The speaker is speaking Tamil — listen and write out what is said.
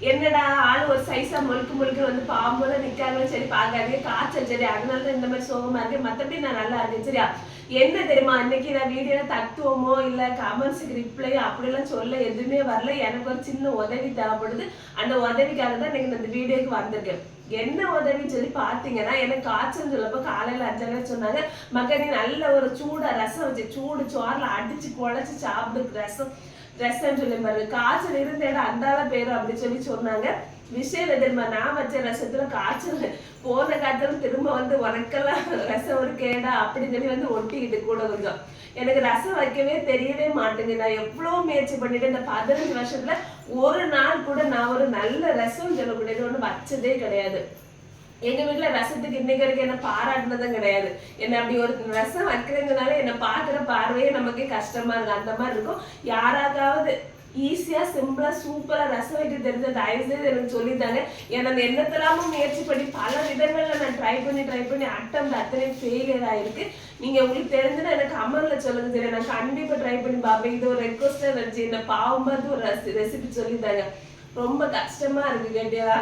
என்னடா ஆள் ஒரு சைஸா முழுக்க முழுக்க வந்து பாம்போல நிக்காங்க. சரி பார்க்காதீங்க. காய்ச்சல் சரி அதனால தான் இந்த மாதிரி சோகமா இருக்கு மத்தபடி நான் நல்லா இருக்கேன். சரியா? என்ன தெரியுமா? அன்னைக்கு நான் வீடியோல தத்துவமோ இல்ல கமெண்ட்ஸுக்கு ரிப்ளை அப்படிலாம் சொல்ல எதுவுமே வரல. எனக்கு ஒரு சின்ன உதவி தேவைப்படுது. அந்த உதவிக்காக தான் இன்னைக்கு இந்த வீடியோக்கு வந்திருக்கேன். என்ன உதவின்னு சொல்லி பார்த்தீங்கன்னா எனக்கு காய்ச்சல் சொல்லப்போ காலையில அஞ்சாலே சொன்னாங்க மக்கள் நல்ல ஒரு சூடா ரசம் வச்சு சூடு சோறில் அடிச்சு குழச்சு சாப்பிடு ரசம். ரசம்னு சொல்லி பாருங்க காய்ச்சல் இருந்த இடம் அந்தால பேரும் அப்படின்னு சொல்லி சொன்னாங்க. விஷயம் என்ன தெரியுமா நான் வச்ச ரசத்துல காய்ச்சல் போன காய்ச்சல் திரும்ப வந்து உனக்கெல்லாம் ரசம் ஒரு கேடா அப்படின்னு சொல்லி வந்து ஒட்டிக்கிட்டு கூட கொஞ்சம். எனக்கு ரசம் வைக்கவே தெரியவே மாட்டேங்குது. நான் எவ்வளவு முயற்சி பண்ணிட்டு இந்த பதினஞ்சு வருஷத்துல ஒரு நாள் கூட நான் ஒரு நல்ல ரசம் சொல்லக்கூடியது ஒண்ணு வச்சதே கிடையாது. எங்க வீட்டுல ரசத்துக்கு இன்னைக்கு வரைக்கும் என்ன பாராட்டினதும் கிடையாது. என்ன அப்படி ஒரு ரசம் வைக்கிறதுனால என்ன பாக்குற பார்வையே நமக்கே கஷ்டமா இருக்கு. அந்த மாதிரி இருக்கும். யாராவது ஈஸியா சிம்பிளா சூப்பரா ரசம் வைக்க தெரிஞ்ச தயவு செய்து எனக்கு சொல்லித்தாங்க. ஏன்னா அந்த எண்ணத்தெல்லாமும் முயற்சி பண்ணி பல விதங்கள்ல நான் ட்ரை பண்ணி ட்ரை பண்ணி அட்டம் அத்தனை ஃபெயிலியர் ஆயிருக்கு நீங்க உங்களுக்கு தெரிஞ்சுன்னா எனக்கு அமர்ல சொல்லுங்க. சரி நான் கண்டிப்பா ட்ரை பண்ணி பார்ப்பேன். இது ஒரு ரெக்வஸ்டா வச்சு இந்த பாவம் பார்த்து ஒரு ரெசிபி சொல்லித்தாங்க. ரொம்ப கஷ்டமா இருக்கு கேட்டியா?